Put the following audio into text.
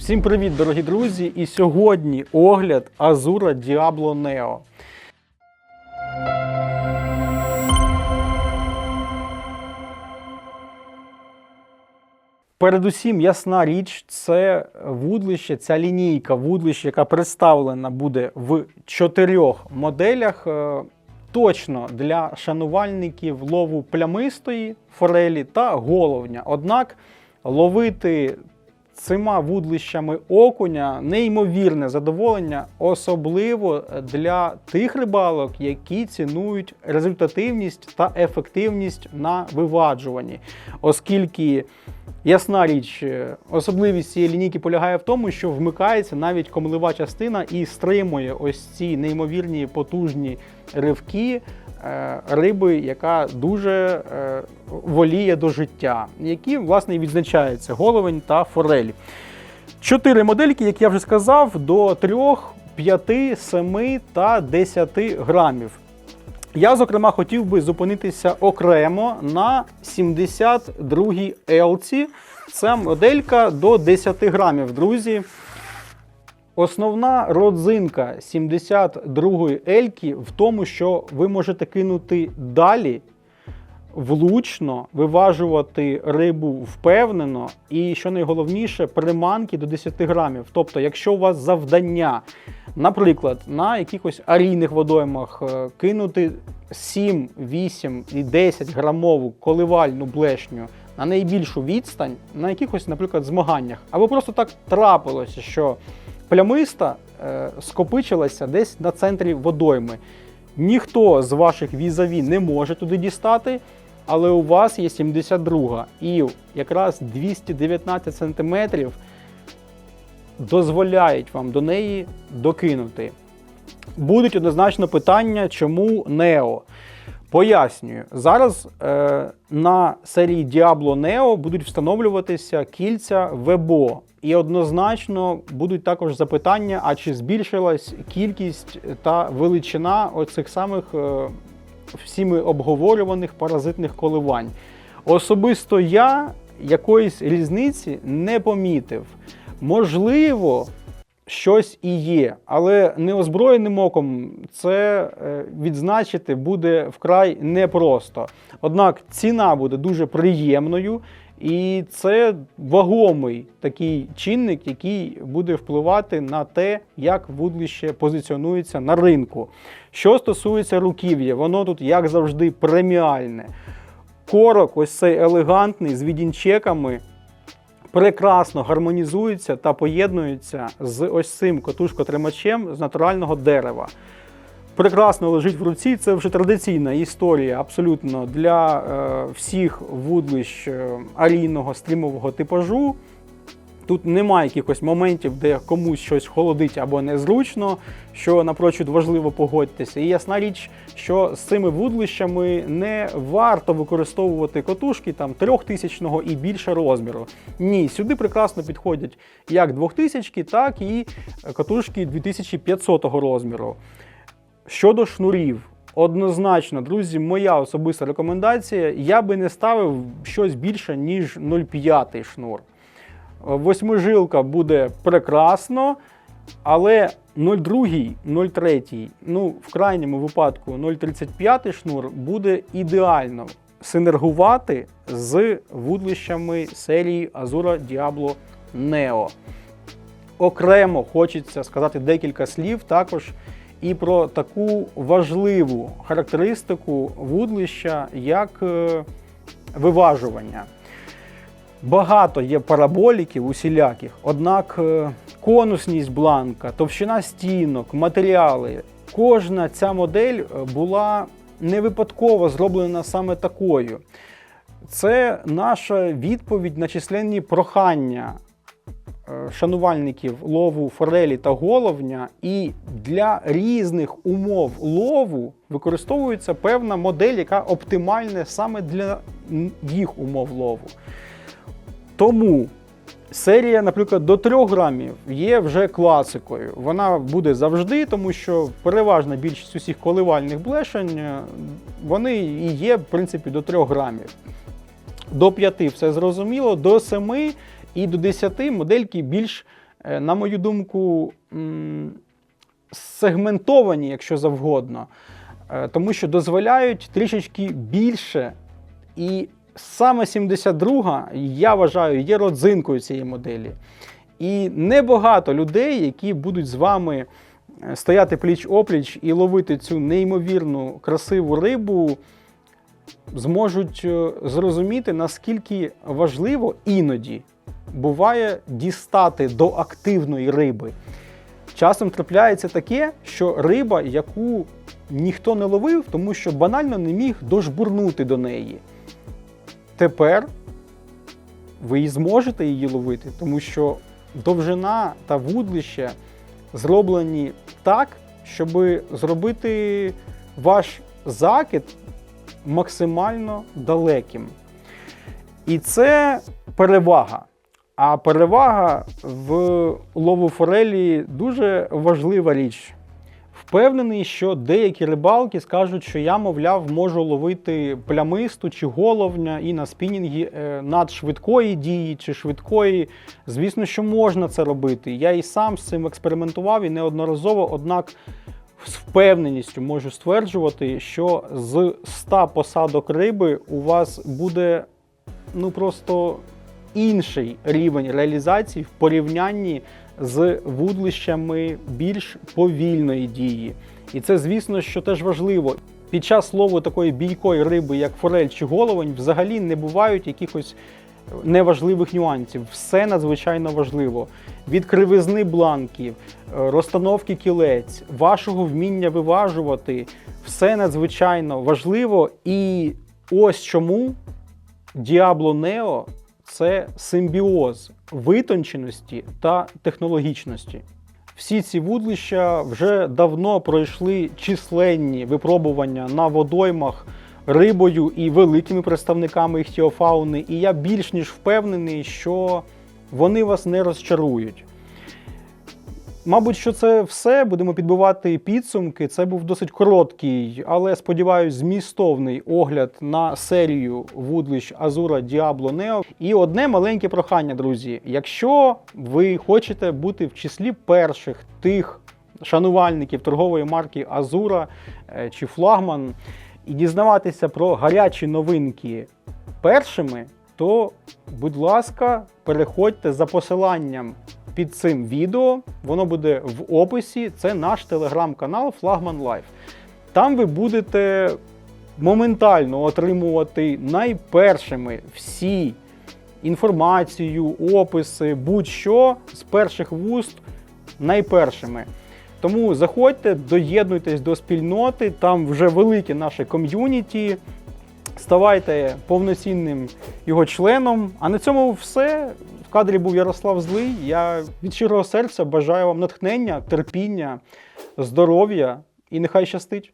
Всім привіт, дорогі друзі! І сьогодні огляд Azura Diablo Neo. Передусім, ясна річ, це вудлище, ця лінійка вудлищ, яка представлена буде в чотирьох моделях. е, Точно для шанувальників лову плямистої форелі та головня. Однак ловити цими вудлищами окуня неймовірне задоволення, особливо для тих рибалок, які цінують результативність та ефективність на виваджуванні, оскільки. Ясна річ, е, особливість цієї лінійки полягає в тому, що вмикається навіть комлива частина і стримує ось ці неймовірні потужні ривки е, риби, яка дуже е, воліє до життя, які власне і відзначаються головень та форель. Чотири модельки, як я вже сказав, до 3, 5, 7 та 10 грамів. Я, зокрема, хотів би зупинитися окремо на 72-й елці. Це моделька до 10 грамів, друзі. Основна родзинка 72-ї ельки в тому, що ви можете кинути далі, влучно, виважувати рибу впевнено, і що найголовніше, приманки до 10 грамів. Тобто, якщо у вас завдання, наприклад, на якихось арійних водоймах е, кинути 7, 8 і 10 грамову коливальну блешню на найбільшу відстань, на якихось, наприклад, змаганнях, або просто так трапилося, що плямиста е, скопичилася десь на центрі водойми. Ніхто з ваших візаві не може туди дістати, але у вас є 72 і якраз 219 сантиметрів дозволяють вам до неї докинути. Будуть однозначно питання, чому Нео. Пояснюю, зараз е, на серії Diablo Neo будуть встановлюватися кільця Вебо. І однозначно будуть також запитання, а чи збільшилась кількість та величина оцих самих е, всіми обговорюваних паразитних коливань. Особисто я якоїсь різниці не помітив. Можливо, щось і є, але неозброєним оком це е, відзначити буде вкрай непросто. Однак ціна буде дуже приємною, і це вагомий такий чинник, який буде впливати на те, як вудлище позиціонується на ринку. Що стосується руків'я, воно тут, як завжди, преміальне. Корок, ось цей елегантний з відінчеками прекрасно гармонізується та поєднується з ось цим котушкотримачем з натурального дерева. Прекрасно лежить в руці. Це вже традиційна історія абсолютно для е, всіх вудлищ е, арійного стрімового типажу. Тут немає якихось моментів, де комусь щось холодить або незручно, що напрочуд важливо погодьтеся. І ясна річ, що з цими вудлищами не варто використовувати котушки там трьохтисячного і більше розміру. Ні, сюди прекрасно підходять як двохтисячки, так і катушки 2500 розміру. Щодо шнурів, однозначно, друзі, моя особиста рекомендація, я би не ставив щось більше, ніж 0,5 шнур. Восьмижилка буде прекрасно, але 0,2, 0,3, ну, в крайньому випадку 0,35 шнур буде ідеально синергувати з вудлищами серії Azura Diablo Neo. Окремо хочеться сказати декілька слів також і про таку важливу характеристику вудлища, як е, виважування. Багато є параболіків усіляких, однак е, конусність бланка, товщина стінок, матеріали, кожна ця модель е, була не випадково зроблена саме такою. Це наша відповідь на численні прохання шанувальників лову форелі та головня, і для різних умов лову використовується певна модель, яка оптимальна саме для їх умов лову. Тому серія, наприклад, до 3 грамів є вже класикою. Вона буде завжди, тому що переважна більшість усіх коливальних блешень е, вони і є, в принципі, до 3 грамів. До 5 все зрозуміло, до 7 і до 10 модельки більш е, на мою думку, сегментовані, якщо завгодно, е, тому що дозволяють трішечки більше. І саме 72 я вважаю, є родзинкою цієї моделі. І небагато людей, які будуть з вами е, стояти пліч-опліч і ловити цю неймовірну красиву рибу, зможуть зрозуміти, наскільки важливо іноді буває дістати до активної риби. Часом трапляється таке, що риба, яку ніхто не ловив, тому що банально не міг дожбурнути до неї. Тепер ви і зможете її ловити, тому що довжина та вудлище зроблені так, щоб зробити ваш закид максимально далеким. І це перевага. А перевага в лову форелі дуже важлива річ. Впевнений, що деякі рибалки скажуть, що я, мовляв, можу ловити плямисту чи головня і на спінінгі е, надшвидкої дії чи швидкої. Звісно, що можна це робити. Я і сам з цим експериментував і неодноразово, однак з впевненістю можу стверджувати, що з 100 посадок риби у вас буде ну просто інший рівень реалізації в порівнянні з вудлищами більш повільної дії. І це, звісно, що теж важливо. Під час лову такої бійкої риби, як форель чи головень, взагалі не бувають якихось неважливих нюансів. Все надзвичайно важливо. Від кривизни бланків, розстановки кілець, вашого вміння виважувати, все надзвичайно важливо. І ось чому Diablo Neo це симбіоз витонченості та технологічності. Всі ці вудлища вже давно пройшли численні випробування на водоймах рибою і великими представниками іхтіофауни, і я більш ніж впевнений, що вони вас не розчарують. Мабуть, що це все. Будемо підбивати підсумки. Це був досить короткий, але сподіваюсь, змістовний огляд на серію вудлищ Азура Діабло Нео. І одне маленьке прохання, друзі. Якщо ви хочете бути в числі перших тих шанувальників торгової марки Азура е, чи Флагман і дізнаватися про гарячі новинки першими, то, будь ласка, переходьте за посиланням під цим відео. Воно буде в описі. Це наш телеграм-канал Flagman Life. Там ви будете моментально отримувати найпершими всі інформацію, описи, будь-що з перших вуст найпершими. Тому заходьте, доєднуйтесь до спільноти, там вже велике наше ком'юніті. Ставайте повноцінним його членом. А на цьому все. В кадрі був Ярослав Злий. Я від щирого серця бажаю вам натхнення, терпіння, здоров'я і нехай щастить.